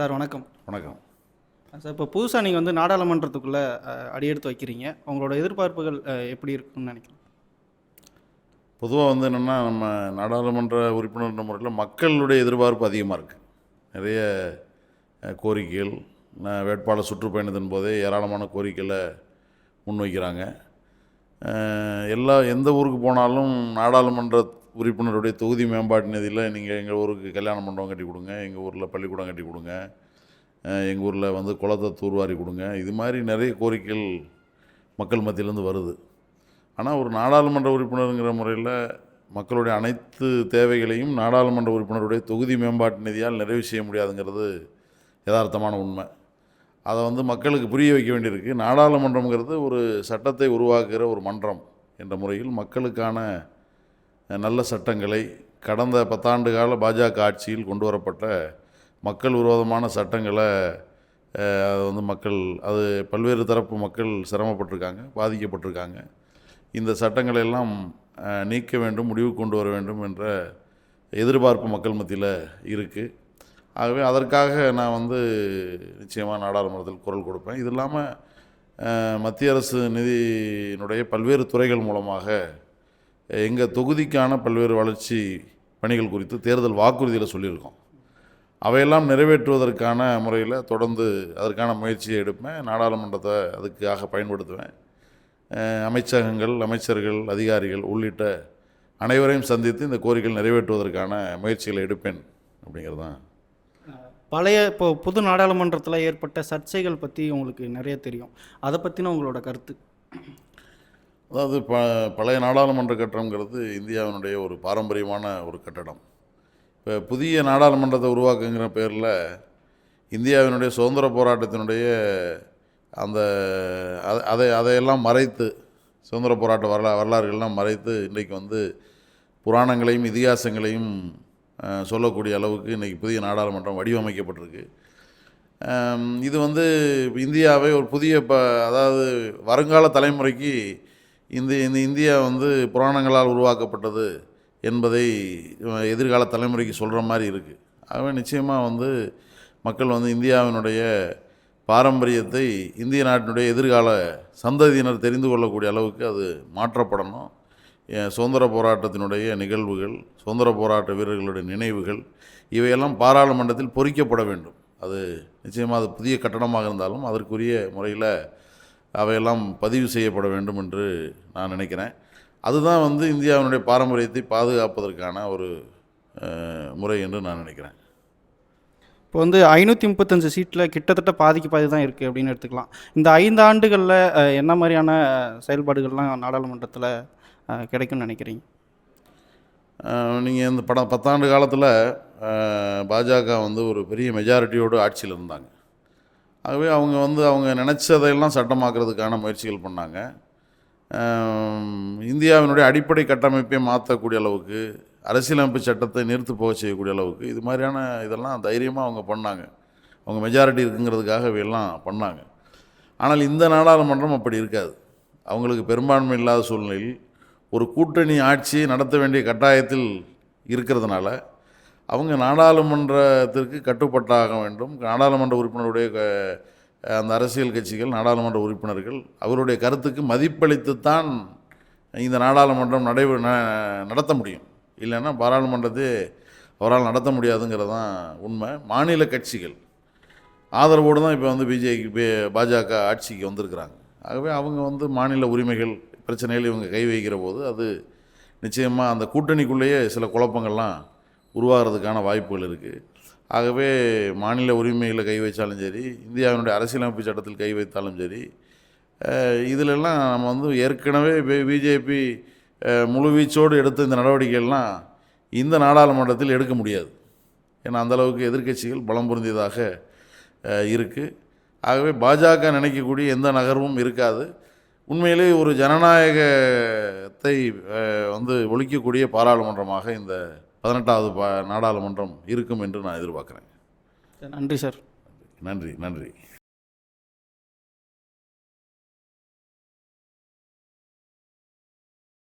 Sir வணக்கம். வணக்கம். Sir இப்போ புதுசாக நீங்கள் வந்து நாடாளுமன்றத்துக்குள்ளே அடியெடுத்து வைக்கிறீங்க. உங்களோட எதிர்பார்ப்புகள் எப்படி இருக்குன்னு நினைக்கிறேன் பொதுவாக வந்து என்னென்னா நம்ம நாடாளுமன்ற உறுப்பினர் முறையில் மக்களுடைய எதிர்பார்ப்பு அதிகமாக இருக்குது நிறைய கோரிக்கைகள் வேட்பாளர் சுற்றுப்பயணத்தின் போதே ஏராளமான கோரிக்கைகளை முன்வைக்கிறாங்க. எல்லா எந்த ஊருக்கு போனாலும் நாடாளுமன்ற உறுப்பினருடைய தொகுதி மேம்பாட்டு நிதியில் நீங்கள் எங்கள் ஊருக்கு கல்யாண மண்டபம் கட்டி கொடுங்க எங்கள் ஊரில் பள்ளிக்கூடம் கட்டி கொடுங்க எங்கள் ஊரில் வந்து குளத்தை தூர்வாரி கொடுங்க. இது மாதிரி நிறைய கோரிக்கைகள் மக்கள் மத்தியிலேருந்து வருது. ஆனால் ஒரு நாடாளுமன்ற உறுப்பினருங்கிற முறையில் மக்களுடைய அனைத்து தேவைகளையும் நாடாளுமன்ற உறுப்பினருடைய தொகுதி மேம்பாட்டு நிதியால் நிறைவு செய்ய முடியாதுங்கிறது யதார்த்தமான உண்மை. அதை வந்து மக்களுக்கு புரிய வைக்க வேண்டியிருக்கு. நாடாளுமன்றங்கிறது ஒரு சட்டத்தை உருவாக்குகிற ஒரு மன்றம் என்ற முறையில் மக்களுக்கான நல்ல சட்டங்களை கடந்த பத்தாண்டு கால பாஜக ஆட்சியில் கொண்டு வரப்பட்ட மக்கள் விரோதமான சட்டங்களை அது வந்து மக்கள் அது பல்வேறு தரப்பு மக்கள் சிரமப்பட்டிருக்காங்க பாதிக்கப்பட்டிருக்காங்க. இந்த சட்டங்களை எல்லாம் நீக்க வேண்டும் முடிவு கொண்டு வர வேண்டும் என்ற எதிர்பார்ப்பு மக்கள் மத்தியில் இருக்குது ஆகவே அதற்காக நான் வந்து நிச்சயமாக நாடாளுமன்றத்தில் குரல் கொடுப்பேன். இது இல்லாமல் மத்திய அரசு நிதியினுடைய பல்வேறு துறைகள் மூலமாக எங்கள் தொகுதிக்கான பல்வேறு வளர்ச்சி பணிகள் குறித்து தேர்தல் வாக்குறுதியில் சொல்லியிருக்கோம். அவையெல்லாம் நிறைவேற்றுவதற்கான முறையில் தொடர்ந்து அதற்கான முயற்சியை எடுப்பேன். நாடாளுமன்றத்தை அதுக்காக பயன்படுத்துவேன். அமைச்சகங்கள் அமைச்சர்கள் அதிகாரிகள் உள்ளிட்ட அனைவரையும் சந்தித்து இந்த கோரிக்கைகள் நிறைவேற்றுவதற்கான முயற்சிகளை எடுப்பேன் அப்படிங்கிறது? தான் பழைய இப்போ புது நாடாளுமன்றத்தில் ஏற்பட்ட சர்ச்சைகள் பற்றி உங்களுக்கு நிறைய தெரியும். அதை பற்றின உங்களோட கருத்து. அதாவது ப பழைய நாடாளுமன்ற கட்டடங்கிறது இந்தியாவினுடைய ஒரு பாரம்பரியமான ஒரு கட்டடம். இப்போ புதிய நாடாளுமன்றத்தை உருவாக்குங்கிற பேரில் இந்தியாவினுடைய சுதந்திர போராட்டத்தினுடைய அந்த அதை அதையெல்லாம் மறைத்து சுதந்திர போராட்ட வரலா வரலாறுகள்லாம் மறைத்து இன்றைக்கு வந்து புராணங்களையும் இதிகாசங்களையும் சொல்லக்கூடிய அளவுக்கு இன்றைக்கி புதிய நாடாளுமன்றம் வடிவமைக்கப்பட்டிருக்கு. இது வந்து இந்தியாவை ஒரு புதிய ப அதாவது வருங்கால தலைமுறைக்கு இந்த இந்த இந்தியா வந்து புராணங்களால் உருவாக்கப்பட்டது என்பதை எதிர்கால தலைமுறைக்கு சொல்கிற மாதிரி இருக்குது ஆகவே நிச்சயமாக வந்து மக்கள் வந்து இந்தியாவினுடைய பாரம்பரியத்தை இந்திய நாட்டினுடைய எதிர்கால சந்ததியினர் தெரிந்து கொள்ளக்கூடிய அளவுக்கு அது மாற்றப்படணும். சுதந்திர போராட்டத்தினுடைய நிகழ்வுகள் சுதந்திர போராட்ட வீரர்களுடைய நினைவுகள் இவையெல்லாம் பாராளுமன்றத்தில் பொறிக்கப்பட வேண்டும். அது நிச்சயமாக அது புதிய கட்டணமாக இருந்தாலும் அதற்குரிய முறையில் அவையெல்லாம் பதிவு செய்யப்பட வேண்டும் என்று நான் நினைக்கிறேன். அதுதான் வந்து இந்தியாவினுடைய பாரம்பரியத்தை பாதுகாப்பதற்கான ஒரு முறை என்று நான் நினைக்கிறேன். இப்போ வந்து ஐநூற்றி முப்பத்தஞ்சு சீட்டில் கிட்டத்தட்ட பாதிக்கு பாதி தான் இருக்குது அப்படின்னு எடுத்துக்கலாம். இந்த ஐந்து ஆண்டுகளில் என்ன மாதிரியான செயல்பாடுகள்லாம் நாடாளுமன்றத்தில் கிடைக்கும்னு நினைக்கிறீங்க? நீங்கள் இந்த படம் பத்தாண்டு காலத்தில் பாஜக வந்து ஒரு பெரிய மெஜாரிட்டியோடு ஆட்சியில் இருந்தாங்க. ஆகவே அவங்க வந்து அவங்க நினச்சதையெல்லாம் சட்டமாக்குறதுக்கான முயற்சிகள் பண்ணாங்க. இந்தியாவினுடைய அடிப்படை கட்டமைப்பை மாற்றக்கூடிய அளவுக்கு அரசியலமைப்பு சட்டத்தை நிறுத்து போக செய்யக்கூடிய அளவுக்கு இது மாதிரியான இதெல்லாம் தைரியமாக அவங்க பண்ணாங்க. அவங்க மெஜாரிட்டி இருக்குங்கிறதுக்காக இவையெல்லாம் பண்ணாங்க. ஆனால் இந்த நாடாளுமன்றம் அப்படி இருக்காது. அவங்களுக்கு பெரும்பான்மை இல்லாத சூழ்நிலையில் ஒரு கூட்டணி ஆட்சியை நடத்த வேண்டிய கட்டாயத்தில் இருக்கிறதுனால அவங்க நாடாளுமன்றத்திற்கு கட்டுப்பட்டாக வேண்டும். நாடாளுமன்ற உறுப்பினருடைய க- அந்த அரசியல் கட்சிகள் நாடாளுமன்ற உறுப்பினர்கள் அவருடைய கருத்துக்கு மதிப்பளித்துத்தான் இந்த நாடாளுமன்றம் நடை ந- நடத்த முடியும். இல்லைன்னா பாராளுமன்றத்தை அவரால் நடத்த முடியாதுங்கிறது தான் உண்மை. மாநில கட்சிகள் ஆதரவோடு தான் இப்போ வந்து பிஜேபி பாஜக ஆட்சிக்கு வந்திருக்கிறாங்க. ஆகவே அவங்க வந்து மாநில உரிமைகள் பிரச்சனைகள் இவங்க கை வைக்கிற போது அது நிச்சயமாக அந்த கூட்டணிக்குள்ளேயே சில குழப்பங்கள்லாம் உருவாகிறதுக்கான வாய்ப்புகள் இருக்குது ஆகவே மாநில உரிமைகளை கை வைத்தாலும் சரி இந்தியாவினுடைய அரசியலமைப்பு சட்டத்தில் கை வைத்தாலும் சரி இதிலெல்லாம் நம்ம வந்து ஏற்கனவே பிஜேபி முழுவீச்சோடு எடுத்த இந்த நடவடிக்கைகள்லாம் இந்த நாடாளுமன்றத்தில் எடுக்க முடியாது. ஏன்னா அந்த அளவுக்கு எதிர்க்கட்சிகள் பலம் பொருந்தியதாக இருக்குது ஆகவே பாஜக நினைக்கக்கூடிய எந்த நகர்வும் இருக்காது. உண்மையிலே ஒரு ஜனநாயகத்தை வந்து ஒழிக்கக்கூடிய பாராளுமன்றமாக இந்த பதினெட்டாவது பா நாடாளுமன்றம் இருக்கும் என்று நான் எதிர்பார்க்குறேன். நன்றி சார். நன்றி நன்றி.